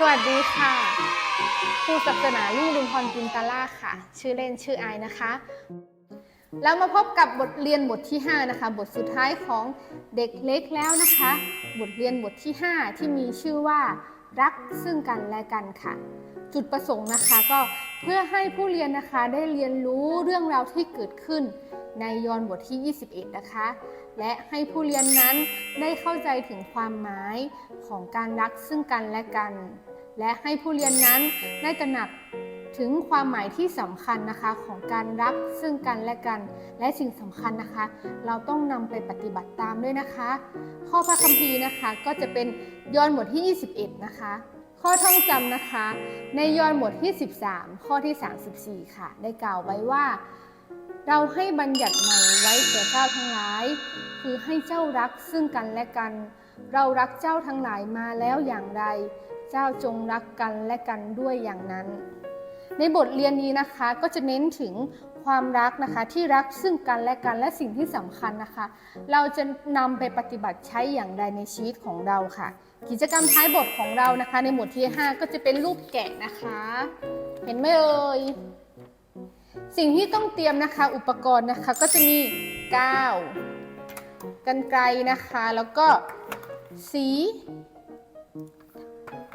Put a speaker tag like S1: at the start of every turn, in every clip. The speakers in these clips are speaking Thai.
S1: สวัสดีค่ะครูศาสนาลุ่งรุนพรจินตล่าค่ะ ชื่อเล่นชื่อไอายนะคะ แล้วมาพบกับบทเรียนบทที่ 5 นะคะ บทสุดท้ายของเด็กเล็กแล้วนะคะ บทเรียนบทที่ 5 ที่มีชื่อว่ารักซึ่งกันและกันค่ะ จุดประสงค์นะคะก็เพื่อให้ผู้เรียนนะคะได้เรียนรู้เรื่องราวที่เกิดขึ้นในยอห์นบทที่ 21 นะคะ และให้ผู้เรียนนั้นได้เข้าใจถึงความหมายของการรักซึ่งกันและกัน และให้ผู้เรียนนั้นได้ตระหนักถึงความหมายที่สำคัญนะคะของการรักซึ่งกันและกัน และสิ่งสำคัญนะคะ เราต้องนำไปปฏิบัติตามด้วยนะคะ ข้อพระคัมภีร์นะคะก็จะเป็นยอห์นบทที่ 21 นะคะ ข้อท่องจำนะคะ ในยอห์นบทที่ 13 ข้อที่ 34 ค่ะ ได้กล่าวไว้ว่า เราให้บัญญัติใหม่ไว้แก่เจ้าทั้งหลาย คือให้เจ้ารักซึ่งกันและกัน เรารักเจ้าทั้งหลายมาแล้วอย่างไร เจ้าจงรักกันและกันด้วยอย่างนั้น ในบทเรียนนี้นะคะก็จะเน้นถึงความรักนะคะที่รักซึ่งกันและกันและสิ่งที่สำคัญนะคะ เราจะนำไปปฏิบัติใช้อย่างไรในชีวิตของเราค่ะ กิจกรรมท้ายบทของเรานะคะ ในหมวดที่ 5 ก็จะเป็นรูปแกะนะคะ เห็นไหมเอ่ย สิ่งที่ต้องเตรียมนะคะอุปกรณ์นะคะก็จะมีกาวกันไกรนะคะ แล้วก็สี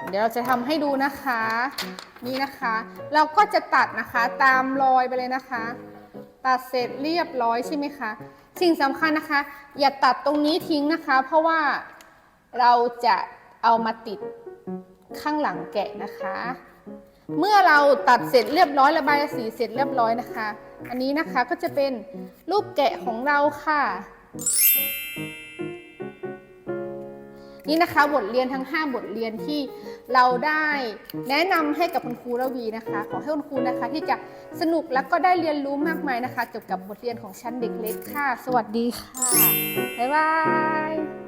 S1: เดี๋ยวเราจะทำให้ดูนะคะ นี่นะคะ เราก็จะตัดนะคะตามรอยไปเลยนะคะ ตัดเสร็จเรียบร้อยใช่ไหมคะสิ่งสำคัญนะคะ อย่าตัดตรงนี้ทิ้งนะคะ เพราะว่าเราจะเอามาติดข้างหลังแกะนะคะ เมื่อเราตัดเสร็จเรียบร้อยระบายสีเสร็จเรียบร้อยนะคะ อันนี้นะคะก็จะเป็นรูปแกะของเราค่ะ นี่นะคะบทเรียนทั้ง 5 บทเรียนที่เราได้แนะนำให้กับคุณครูระวีนะคะ ขอให้คุณครูนะคะ ที่จะสนุกแล้วก็ได้เรียนรู้มากมายนะคะเกี่ยวกับบทเรียนของชั้นเด็กเล็กค่ะ สวัสดีค่ะบ๊ายบาย